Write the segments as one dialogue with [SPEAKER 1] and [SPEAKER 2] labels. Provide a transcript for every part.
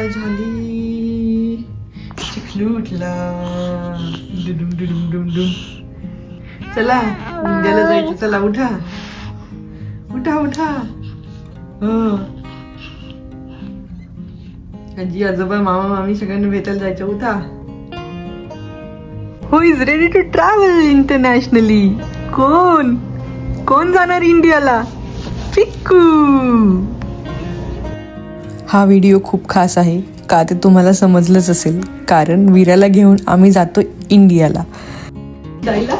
[SPEAKER 1] काय झाली. चिखलू डुडुम डुडुम डुम डुम चला इंडियाला जायचं. चला उठा. उठा उठा. हो. आजी आजोबा मामा मामी सगळ्यांना भेटायला जायचं. उठा. हो is ready to travel internationally कोण? कोण जाणार इंडियाला? पिक्कू. हा व्हिडिओ खूप खास आहे. का ते तुम्हाला समजलंच असेल. कारण वीराला घेऊन आम्ही जातो इंडियाला. जायला?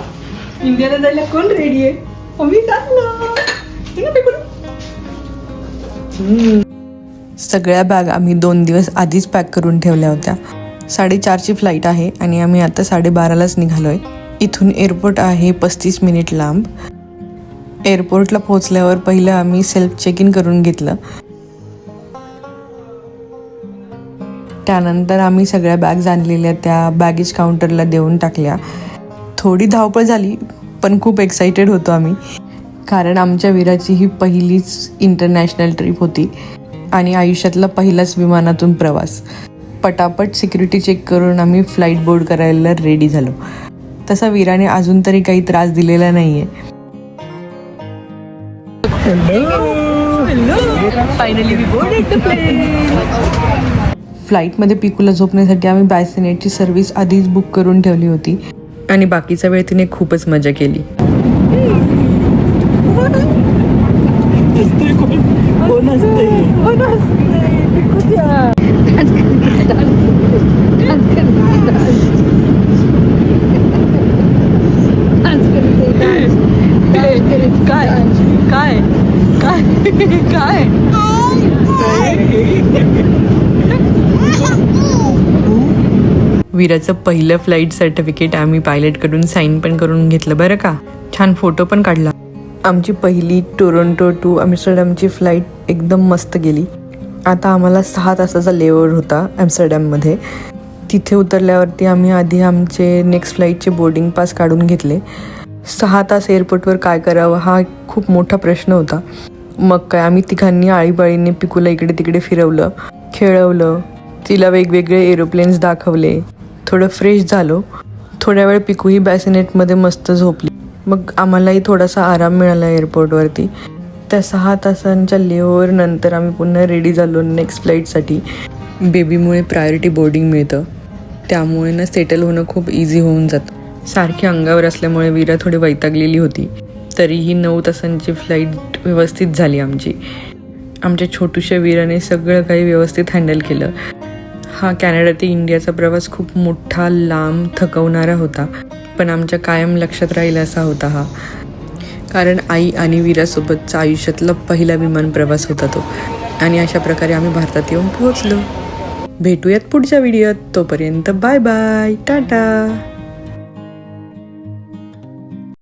[SPEAKER 1] इंडियाला जायला कोण रेडी आहे? आम्ही चाललो ना पिकू? हम्म. सगळ्या बॅग आम्ही दोन दिवस आधीच पॅक करून ठेवल्या होत्या. साडेचारची फ्लाईट आहे आणि आम्ही आता साडेबारालाच निघालोय. इथून एअरपोर्ट आहे पस्तीस मिनिट लांब. एअरपोर्टला पोहोचल्यावर पहिलं आम्ही सेल्फ चेक इन करून घेतलं. त्यानंतर आम्ही सगळ्या बॅग्स आणलेल्या त्या बॅगेज काउंटरला देऊन टाकल्या. थोडी धावपळ झाली पण खूप एक्साइटेड होतो आम्ही. कारण आमच्या वीराची ही पहिलीच इंटरनॅशनल ट्रिप होती आणि आयुष्यातला पहिलाच विमानातून प्रवास. पटापट सिक्युरिटी चेक करून आम्ही फ्लाईट बोर्ड करायला रेडी झालो. तसा वीराने अजून तरी काही त्रास दिलेला नाही आहे फायनली फ्लाईटमध्ये पिकूला झोपण्यासाठी आम्ही बॅसिनेटची सर्व्हिस आधीच बुक करून ठेवली होती. आणि बाकीचा वेळ तिने खूपच मजा केली. काय? काय? काय? काय? वीराचं पहिलं फ्लाईट सर्टिफिकेट आम्ही पायलटकडून साईन पण करून घेतलं. बरं का? छान फोटो पण काढला. आमची पहिली टोरंटो टू ॲम्स्टरडॅमची फ्लाईट एकदम मस्त गेली. आता आम्हाला सहा तासाचा लेवर होता ॲम्स्टरडॅममध्ये तिथे उतरल्यावरती आम्ही आधी आमचे नेक्स्ट फ्लाईटचे बोर्डिंग पास काढून घेतले. सहा तास एअरपोर्टवर काय करावं हा खूप मोठा प्रश्न होता. मग काय आम्ही तिघांनी आळीबाळीने पिकूला इकडे तिकडे फिरवलं खेळवलं. तिला वेगवेगळे एरोप्लेन्स दाखवले. थोडं फ्रेश झालो. थोड्या वेळ पिकूही बॅसिनेटमध्ये मस्त झोपली. मग आम्हालाही थोडासा आराम मिळाला एअरपोर्टवरती त्या सहा तासांच्या लेओवर नंतर आम्ही पुन्हा रेडी झालो नेक्स्ट फ्लाईटसाठी बेबीमुळे प्रायोरिटी बोर्डिंग मिळतं. त्यामुळे ना सेटल होणं खूप इझी होऊन जातं. सारखी अंगावर असल्यामुळे वीरा थोडी वैतागलेली होती. तरीही नऊ तासांची फ्लाईट व्यवस्थित झाली आमची. आमच्या छोटूशा वीराने सगळं काही व्यवस्थित हँडल केलं. हा कॅनडा ते इंडियाचा प्रवास खूप मोठा लांब थकवणारा होता. पण आमच्या कायम लक्षात राहील असा होता हा. कारण आई आणि वीरासोबतचा आयुष्यातला पहिला विमान प्रवास होता तो. आणि अशा प्रकारे आम्ही भारतात येऊन पोहोचलो. भेटूयात पुढच्या व्हिडिओत. तोपर्यंत बाय बाय. टाटा.